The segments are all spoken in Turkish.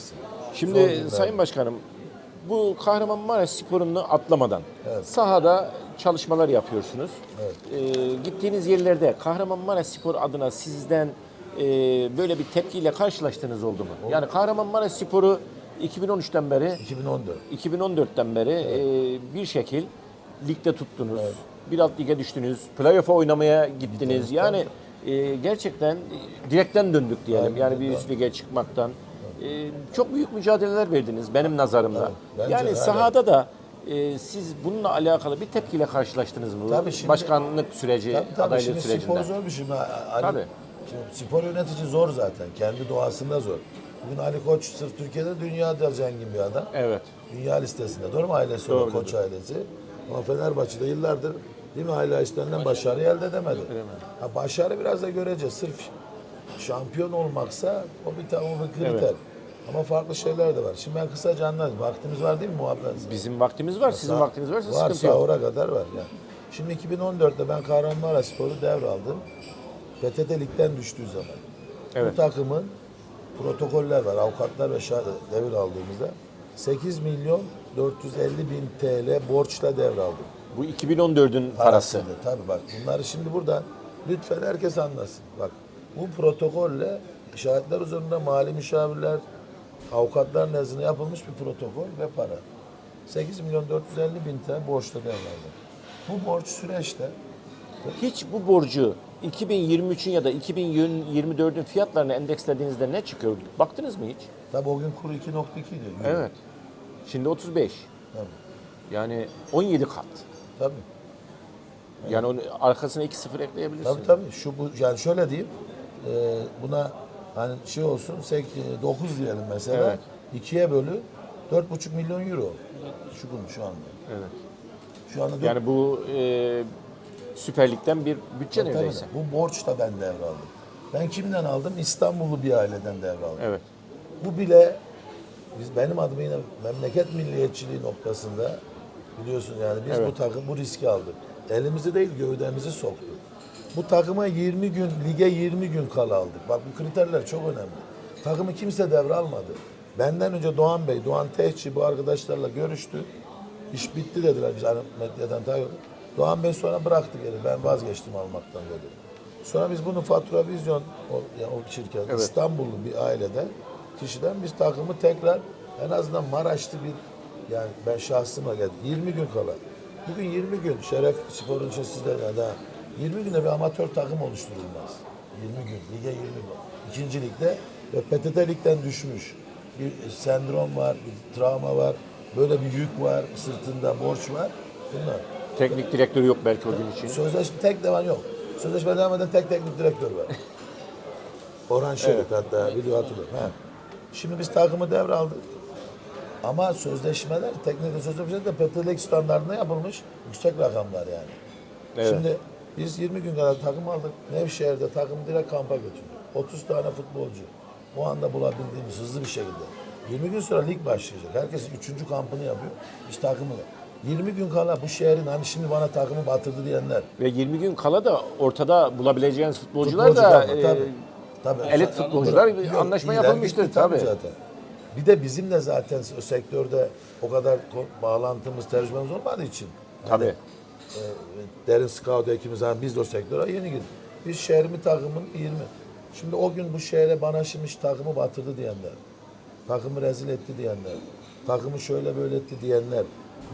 burası. Şimdi. Sayın Başkanım bu Kahramanmaraş sporunu atlamadan Evet. sahada çalışmalar yapıyorsunuz. Evet. Ee, gittiğiniz yerlerde Kahramanmaraş Spor adına sizden e, böyle bir tepkiyle karşılaştığınız oldu mu? Yani Kahramanmaraş Spor'u 2013'ten beri 2014. 2014'ten beri e, bir şekil ligde tuttunuz. Bir alt lige düştünüz. Playoff'a oynamaya gittiniz. Gittiniz, yani e, gerçekten e, direkten döndük diyelim. Aynen, yani bir üst lige çıkmaktan. E, çok büyük mücadeleler verdiniz benim nazarımda. Evet, yani öyle. sahada da e, siz bununla alakalı bir tepkiyle karşılaştınız mı? Tabii şimdi- Başkanlık süreci, Tabii tabii adaylık şimdi sürecinde. spor zor bir şey. Hani, Tabii. Şimdi spor yönetici zor zaten. Kendi doğasında zor. Bugün Ali Koç sırf Türkiye'de dünyada zengin bir adam. Evet. Dünya listesinde. Doğru mu ailesi Doğrudur. Koç ailesi? Ama Fenerbahçe'de yıllardır değil mi aile işlerinden başarı elde edemedi. Ha, başarı biraz da görece. Sırf şampiyon olmaksa o bir o bir kriter. Evet. Ama farklı şeyler de var. Şimdi ben kısaca anlatayım. Vaktimiz var değil mi muhabbet? Bizim vaktimiz var, sizin Sağ- vaktiniz varsa var, sıkıntı yok. sahura kadar var yani. Şimdi 2014'te ben Kahramanmaraş Spor'u devraldım. PTT Lig'den düştüğü zaman. Evet. Bu takımın protokoller var, avukatlar ve şahit devir aldığımızda 8 milyon 450 bin TL borçla devraldım. Bu 2014'ün parası. Parasıydı. Tabii bak bunları şimdi burada lütfen herkes anlasın. Bak bu protokolle şahitler üzerinde mali müşavirler, avukatlar nezdinde yapılmış bir protokol ve para. 8 milyon 450 bin TL borçla devraldım. Bu borç süreçte Hiç bu borcu 2023'ün ya da 2024'ün fiyatlarını endekslediğinizde ne çıkıyor? Baktınız mı hiç? tabii o gün kuru 2.2 diyor. Evet. Şimdi 35. Tabii. Yani 17 kat. Tabii. Yani onun arkasına 2-0 ekleyebilirsiniz. Tabii tabii. Şu bu yani şöyle diyeyim. e, buna hani şey olsun 9 diyelim mesela. Evet. ikiye bölü 4,5 milyon euro. Şu gün şu anda. Evet. Şu anda dört- Yani bu e, Süper Lig'den bir bütçe Tabii, neredeyse. Bu borç da ben devraldım. Ben kimden aldım? İstanbullu bir aileden devraldım. Evet. Bu bile biz benim adıma yine memleket milliyetçiliği noktasında biliyorsun yani biz Evet. bu takım bu riski aldık. Elimizi değil gövdemizi soktuk. Bu takıma 20 gün, lige 20 gün kala aldık. Bak bu kriterler çok önemli. Takımı kimse devralmadı. Benden önce Doğan Bey, Doğan Tehçi bu arkadaşlarla görüştü. İş bitti dediler biz hani medyadan takip. Doğan Bey sonra bıraktı geri. Ben vazgeçtim almaktan dedi. Sonra biz bunu Fatura Vizyon, o, yani o şirket, Evet. İstanbullu bir aileden, kişiden biz takımı tekrar en azından Maraşlı bir, yani ben şahsıma geldim. 20 gün kala. Bugün 20 gün Şeref Spor'un için sizde ya da 20 günde bir amatör takım oluşturulmaz. 20 gün, lige 20 gün. İkinci ligde ve PTT ligden düşmüş. Bir sendrom var, bir travma var, böyle bir yük var, sırtında borç var. Bunlar. Teknik direktörü yok belki o gün için. Sözleşme tek devam yok. Sözleşme devam eden tek teknik direktör var. Orhan Şerif hatta video hatırlıyorum. Ha. Şimdi biz takımı devraldık. Ama sözleşmeler, teknik sözleşmeler de Petrolik standartına yapılmış yüksek rakamlar yani. Evet. Şimdi biz 20 gün kadar takım aldık. Nevşehir'de takım direkt kampa götürdük. 30 tane futbolcu. O anda bulabildiğimiz hızlı bir şekilde. 20 gün sonra lig başlayacak. Herkes 3. kampını yapıyor. Biz takımı 20 gün kala bu şehrin hani şimdi bana takımı batırdı diyenler. Ve 20 gün kala da ortada bulabileceğiniz futbolcular Futbolcu da var, e, tabii. Tabii. elit futbolcular bir Yok, anlaşma yapılmıştır tabii. zaten. Bir de bizim de zaten o sektörde o kadar bağlantımız, tecrübemiz olmadığı için. Tabii. e, derin scout ekibimiz, hani biz de o sektöre yeni girdik. Biz şehrimi takımın 20. Şimdi o gün bu şehre bana şimdi takımı batırdı diyenler, takımı rezil etti diyenler, takımı şöyle böyle etti diyenler,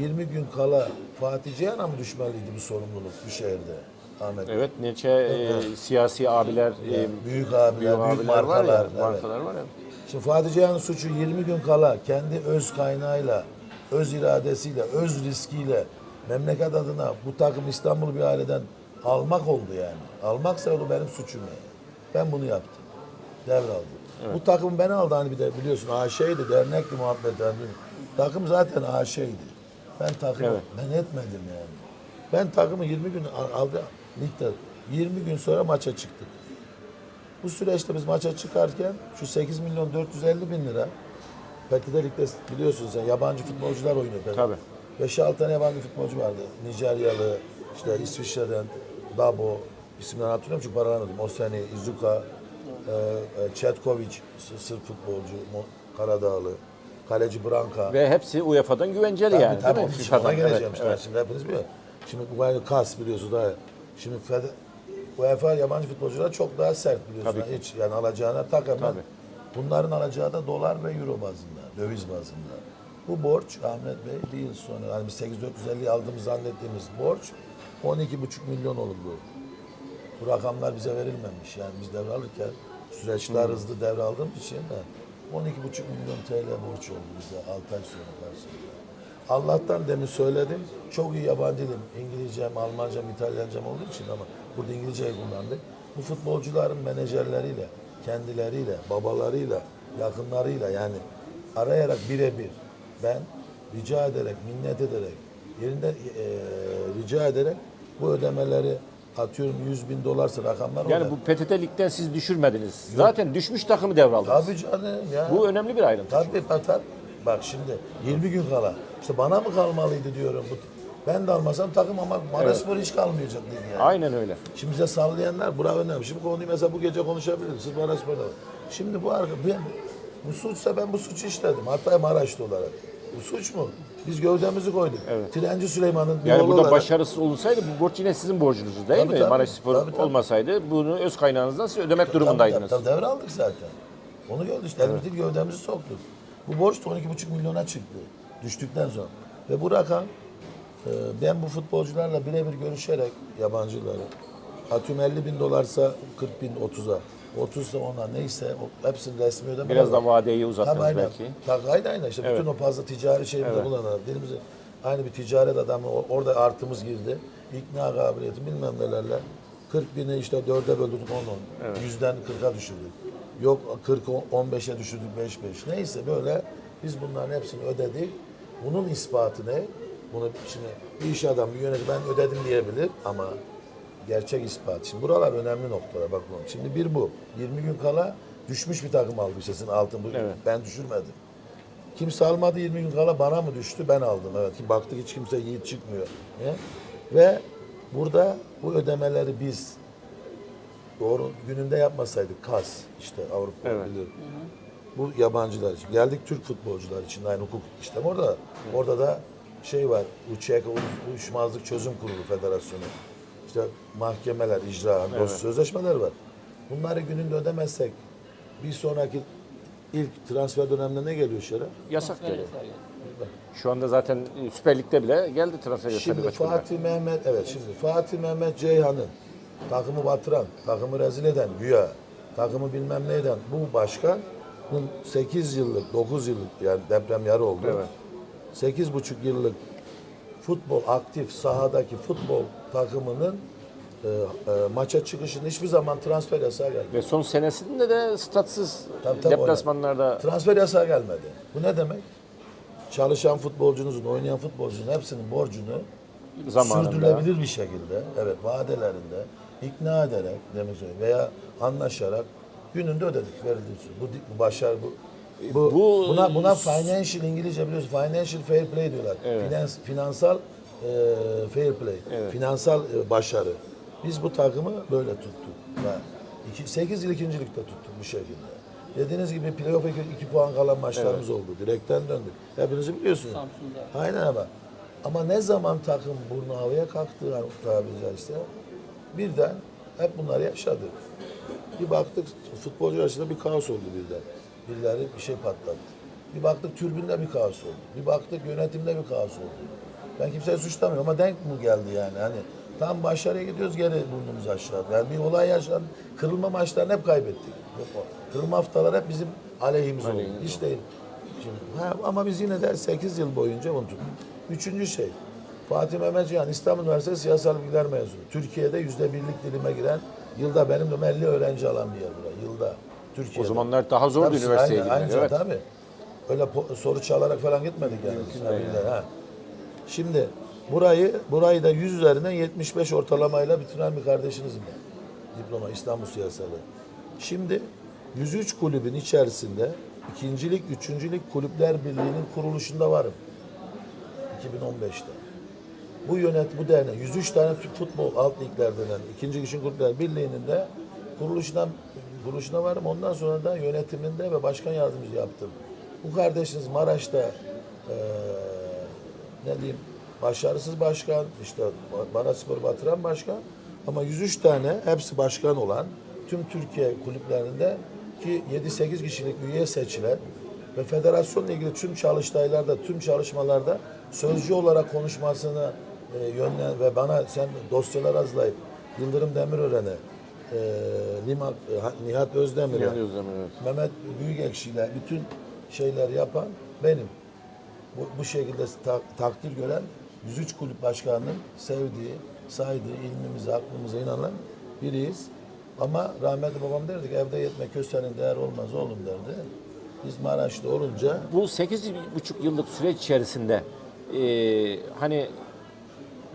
20 gün kala Fatih Cihan'a mı düşmeliydi bu sorumluluk bu şehirde? Ahmet. Evet, neçe e, siyasi abiler, e, büyük abiler, büyük, abiler var markalar. ya, evet. markalar var ya. Şimdi Fatih Cihan'ın suçu 20 gün kala kendi öz kaynağıyla, öz iradesiyle, öz riskiyle memleket adına bu takım İstanbul bir aileden almak oldu yani. Almaksa o benim suçum yani. Ben bunu yaptım. Devraldım. Bu takım beni aldı hani bir de biliyorsun AŞ'ydi, dernekti muhabbet. Yani. Takım zaten AŞ'ydi. Ben takımı Evet. ben etmedim yani. Ben takımı 20 gün al- aldı ligde. 20 gün sonra maça çıktık. Bu süreçte biz maça çıkarken şu 8 milyon 450 bin lira PTT Lig'de biliyorsun sen yabancı futbolcular oynuyor. Tabii. 5-6 tane yabancı futbolcu vardı. Nijeryalı, işte İsviçre'den, Dabo, isimlerini hatırlıyorum çünkü paralarını Oseni, Izuka, e, e, Çetkovic, Sı- Sırp futbolcu, Karadağlı, kaleci Branka. Ve hepsi UEFA'dan güvenceli Tabii, yani tabii, değil mi? ona geleceğim Evet, işte. evet. Şimdi hepiniz biliyor. Şimdi bu kas biliyorsunuz daha. Şimdi Fed, UEFA yabancı futbolcular çok daha sert biliyorsun. Tabii. Hiç yani alacağına tak hemen. Tabii. Bunların alacağı da dolar ve euro bazında, döviz bazında. Bu borç Ahmet Bey bir yıl sonra yani biz 8450 aldığımız zannettiğimiz borç 12,5 milyon oldu. Bu rakamlar bize verilmemiş. Yani biz devralırken süreçler Hmm. hızlı devraldığımız için de 12,5 milyon TL borç oldu bize 6 ay sonra karşılığında. Allah'tan demin söyledim. Çok iyi yabancı dilim. İngilizcem, Almancam, İtalyancam olduğu için ama burada İngilizceyi kullandık. Bu futbolcuların menajerleriyle, kendileriyle, babalarıyla, yakınlarıyla yani arayarak birebir ben rica ederek, minnet ederek, yerinde eee, rica ederek bu ödemeleri atıyorum 100 bin dolarsa rakamlar Yani bu PTT Lig'den siz düşürmediniz. Zaten düşmüş takımı devraldınız. Tabii canım ya. Bu önemli bir ayrıntı. Tabii patar. Bak şimdi 20 gün kala. İşte bana mı kalmalıydı diyorum. Bu, ben de almasam takım ama Maraspor hiç kalmayacak dedi yani. Aynen öyle. Şimdi bize sallayanlar bravo önemli. Şimdi konuyu mesela bu gece konuşabiliriz. Siz Maraspor'da. Şimdi bu arka ben bu suçsa ben bu suçu işledim. Hatta Maraşlı olarak. Bu suç mu? Biz gövdemizi koyduk. Trenci Süleyman'ın Yani burada olarak- başarısız olsaydı bu borç yine sizin borcunuzdu değil Tabii, mi? tabii. Maraş Spor Tabii, tabii. olmasaydı bunu öz kaynağınızdan siz ödemek durumundaydınız. Tabii, tabii, devraldık zaten. Onu gördük işte. Elimizi gövdemizi soktuk. Bu borç da 12,5 milyona çıktı. Düştükten sonra. Ve bu rakam e, ben bu futbolcularla birebir görüşerek yabancıları atıyorum 50 bin dolarsa 40 bin 30'a 30 ise ona neyse o, hepsini resmi ödeme. Biraz da vadeyi Tabii uzattınız aynen. belki. Tabii aynen aynen. İşte bütün o fazla ticari şeyimizi Evet. kullanarak dilimizi aynı bir ticaret adamı o- orada artımız girdi. İkna kabiliyeti bilmem nelerle 40 bini işte dörde böldük 10 10. Yüzden 40'a düşürdük. Yok 40 15'e düşürdük 5 5. Neyse böyle biz bunların hepsini ödedik. Bunun ispatı ne? Bunu şimdi bir iş adamı bir yönetici ben ödedim diyebilir ama gerçek ispat. Şimdi buralar önemli noktalar bak bakalım. Şimdi bir bu. 20 gün kala düşmüş bir takım aldı işte altın. Bu, Evet. Ben düşürmedim. Kimse almadı 20 gün kala bana mı düştü ben aldım. Evet ki baktık hiç kimse yiğit çıkmıyor. Ne? Ve burada bu ödemeleri biz doğru gününde yapmasaydık kas işte Avrupa Evet. bilir. Bu yabancılar için. Geldik Türk futbolcular için aynı hukuk işlemi orada. Orada da şey var. UÇK Uyuşmazlık Çözüm Kurulu Federasyonu. İşte mahkemeler, icra, dosya sözleşmeler var. Bunları gününde ödemezsek bir sonraki ilk transfer döneminde ne geliyor Şeref? Yasak geliyor. Şu anda zaten Süper Lig'de bile geldi transfer yasağı Şimdi. Fatih Mehmet, evet şimdi Fatih Mehmet Ceyhan'ın takımı batıran, takımı rezil eden, güya takımı bilmem ne eden bu başkanın 8 yıllık, 9 yıllık yani deprem yarı oldu. Evet. 8,5 yıllık futbol aktif sahadaki futbol takımının e, e, maça çıkışında hiçbir zaman transfer yasağı gelmedi. Ve son senesinde de statsız Tabii, tabii, deplasmanlarda Transfer yasağı gelmedi. Bu ne demek? Çalışan futbolcunuzun, oynayan futbolcunun hepsinin borcunu zamanında sürdürülebilir bir şekilde, evet vadelerinde ikna ederek demek veya anlaşarak gününde ödedik verildiği. Bu, bu başarı bu bu, Bu- buna buna financial İngilizce biliyorsun financial fair play diyorlar. Finans, finansal e, fair play. Finansal e, başarı. Biz bu takımı böyle tuttuk. İki, 8 yıl ikincilikte tuttuk bu şekilde. Dediğiniz gibi playoff 2 puan kalan maçlarımız oldu. Direkten döndük. Hepinizi biliyorsunuz. Samsun'da. Aynen ama. Ama ne zaman takım burnu havaya kalktı yani tabiri caizse birden hep bunları yaşadık. Bir baktık futbolcu arasında bir kaos oldu birden. Birileri bir şey patlattı. Bir baktık türbünde bir kaos oldu. Bir baktık yönetimde bir kaos oldu. Ben kimseyi suçlamıyorum ama denk mi geldi yani? Hani tam başarıya gidiyoruz geri burnumuz aşağı. Yani bir olay yaşandı. Kırılma maçlarını hep kaybettik. Kırılma haftalar hep bizim aleyhimiz oldu. Hiç değil. Şimdi, ha, ama biz yine de 8 yıl boyunca unuttuk. Üçüncü şey, Fatih Mehmet Cihan İstanbul Üniversitesi Siyasal Bilgiler mezunu. Türkiye'de yüzde birlik dilime giren, yılda benim de 50 öğrenci alan bir yer bura. Yılda. Türkiye'de. o zamanlar daha zordu Tabii, üniversiteye aynen, gitmek. Evet. tabii. Öyle soru çalarak falan gitmedik yani. Tabii, ha. Şimdi burayı burayı da 100 üzerinden 75 ortalamayla bitiren bir kardeşinizim ben. Diploma İstanbul Siyasalı. Şimdi 103 kulübün içerisinde ikincilik, üçüncülük kulüpler birliğinin kuruluşunda varım. 2015'te. Bu yönet bu dernek 103 tane Türk futbol alt ligler denen ikinci güçün kulüpler birliğinin de kuruluşuna kuruluşuna varım. Ondan sonra da yönetiminde ve başkan yardımcısı yaptım. Bu kardeşiniz Maraş'ta eee ne diyeyim başarısız başkan, işte Maraşspor batıran başkan ama 103 tane hepsi başkan olan tüm Türkiye kulüplerinde ki 7-8 kişilik üye seçilen ve federasyonla ilgili tüm çalıştaylarda, tüm çalışmalarda sözcü olarak konuşmasını e, yönlen ve bana sen dosyalar hazırlayıp Yıldırım Demirören'e, e, Nihat, Nihat Özdemir'e, o zaman evet. Mehmet Büyükekşi ile bütün şeyler yapan benim. Bu, bu şekilde ta- takdir gören 103 kulüp başkanının sevdiği, saydığı, ilmimize, aklımıza inanan biriyiz. Ama rahmetli babam derdi ki evde yetme köstenin değer olmaz oğlum derdi. Biz Maraş'ta olunca Bu 8,5 yıllık süreç içerisinde e, hani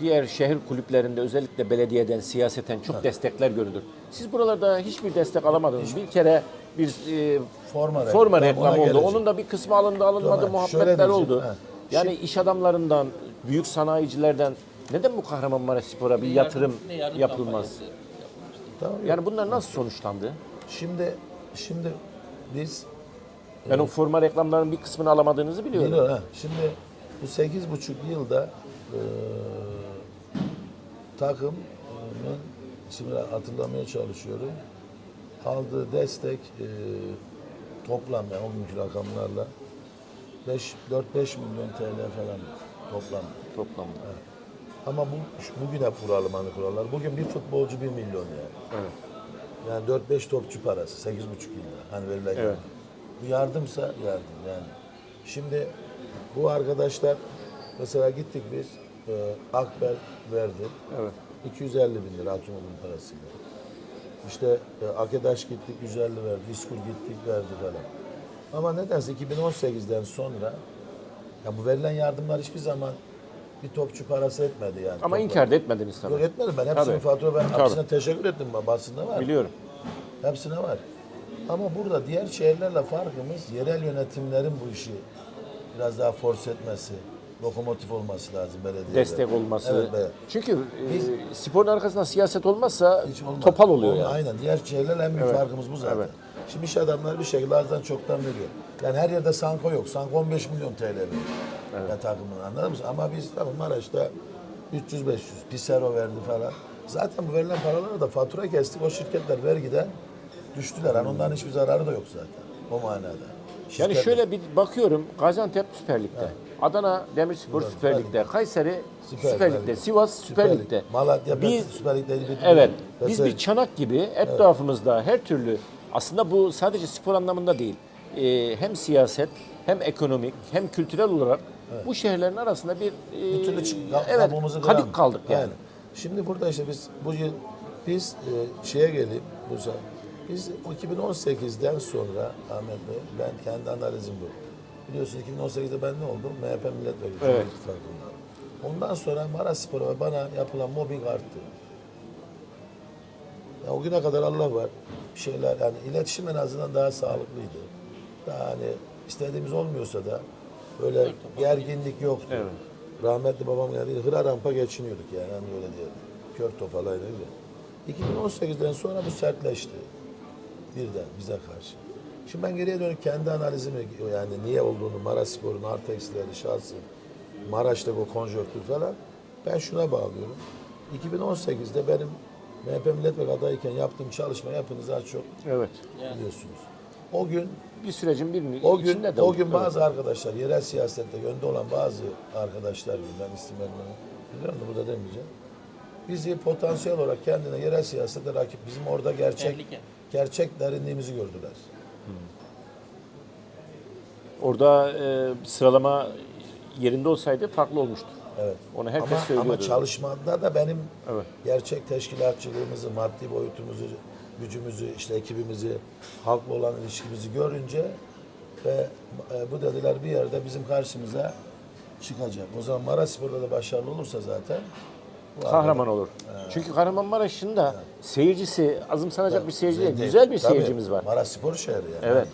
diğer şehir kulüplerinde özellikle belediyeden, siyaseten çok destekler görülür. Siz buralarda hiçbir destek alamadınız. Bir kere bir e, Forma forma reklamı, oldu. gelecek. Onun da bir kısmı alındı, alınmadı şöyle muhabbetler oldu. ha. Yani iş adamlarından, büyük sanayicilerden neden bu Kahramanmaraş Spor'a bir yatırım Ne yardım yapılmaz? tamam Yani bunlar nasıl sonuçlandı? şimdi şimdi biz Ben o forma reklamlarının bir kısmını alamadığınızı biliyorum. Biliyor ha. Şimdi bu sekiz buçuk yılda e, takımın şimdi hatırlamaya çalışıyorum. Aldığı destek e, toplam yani o günkü rakamlarla 5 4-5 milyon TL falan toplam. Toplamda. Ama bu şu- bugün hep vuralım hani kurallar. Bugün bir futbolcu 1 milyon yani. Evet. Yani 4-5 topçu parası 8,5 yılda hani verilen Evet. Bu yardımsa yardım yani. Şimdi bu arkadaşlar mesela gittik biz e, Akbel verdi. Evet. 250 bin lira Atumoğlu'nun parasıyla. İşte e, Akedaş gittik 150 verdi. İskur gittik verdi falan. Ama nedense 2018'den sonra ya bu verilen yardımlar hiçbir zaman bir topçu parası etmedi yani. Ama Toplam. inkar da etmediniz tabii. Yok etmedim ben. Hepsinin fatura ben Tabii. hepsine teşekkür ettim basında var. Biliyorum. Hepsine var. Ama burada diğer şehirlerle farkımız yerel yönetimlerin bu işi biraz daha force etmesi, lokomotif olması lazım belediyede. Destek olması. Evet, evet. Çünkü e, sporun arkasında siyaset olmazsa olmaz. topal oluyor yani. Aynen. Diğer şehirlerle en büyük Evet. farkımız bu zaten. Evet. Şimdi iş adamları bir şekilde azdan çoktan veriyor. Yani her yerde Sanko yok. Sanko 15 milyon TL veriyor. Ya takımın anladın mı? Ama biz tamam Maraş'ta 300-500 Pisero verdi falan. Zaten bu verilen paraları da fatura kestik. O şirketler vergiden düştüler. Yani onların hiçbir zararı da yok zaten. O manada. Yani Şirketler- şöyle bir bakıyorum Gaziantep Süper Lig'de. Adana Demirspor Süper Süper Lig. Lig'de. Kayseri Süper Süper, Lig. Lig'de. Sivas Süper, Lig. Lig'de. Malatya Biz Süper Lig'de Evet. Biz Beter- bir çanak gibi etrafımızda her türlü aslında bu sadece spor anlamında değil. Ee, hem siyaset hem ekonomik hem kültürel olarak bu şehirlerin arasında bir e, bir türlü evet kadık kaldık yani. Aynen. Şimdi burada işte biz bu yıl biz e, şeye gelip bu biz o 2018'den sonra Ahmet Bey ben kendi analizim bu. Biliyorsun 2018'de ben ne oldum? MHP milletvekili Evet. İttifakı'nda. Ondan sonra Maraşspor'a ve bana yapılan mobbing arttı. Ya o güne kadar Allah var. Bir şeyler yani iletişim en azından daha sağlıklıydı. Daha hani istediğimiz olmuyorsa da böyle gerginlik yoktu. Evet. Rahmetli babam geldi. Hıra rampa geçiniyorduk yani hani öyle diyelim. Kör topalayla öyle. 2018'den sonra bu sertleşti. Birden bize karşı. Şimdi ben geriye dönüp kendi analizimi yani niye olduğunu, Maraş Spor'un artı eksileri, şahsı, Maraş'ta bu konjonktür falan ben şuna bağlıyorum. 2018'de benim MHP milletvekili adayken yaptığım çalışma hepiniz az çok Evet. biliyorsunuz. O gün Bir sürecin birinin o gün içinde de o oldu. gün Evet. bazı arkadaşlar yerel siyasette yönde olan bazı arkadaşlar ben isim vermem biliyorum da burada demeyeceğim. Bizi potansiyel olarak kendine yerel siyasette rakip bizim orada gerçek Tehlike. gerçek derinliğimizi gördüler. Orada e, sıralama yerinde olsaydı farklı olmuştu. Evet. Onu herkes ama, söylüyordu. Ama çalışmada da benim Evet. gerçek teşkilatçılığımızı, maddi boyutumuzu, gücümüzü, işte ekibimizi, halkla olan ilişkimizi görünce ve e, bu dediler bir yerde bizim karşımıza çıkacak. O zaman Maraşspor'da da başarılı olursa zaten Kahraman olur. Çünkü Kahramanmaraş'ın da seyircisi azımsanacak bir seyirci değil. Güzel bir seyircimiz var. Maraş Spor şehri yani. Evet.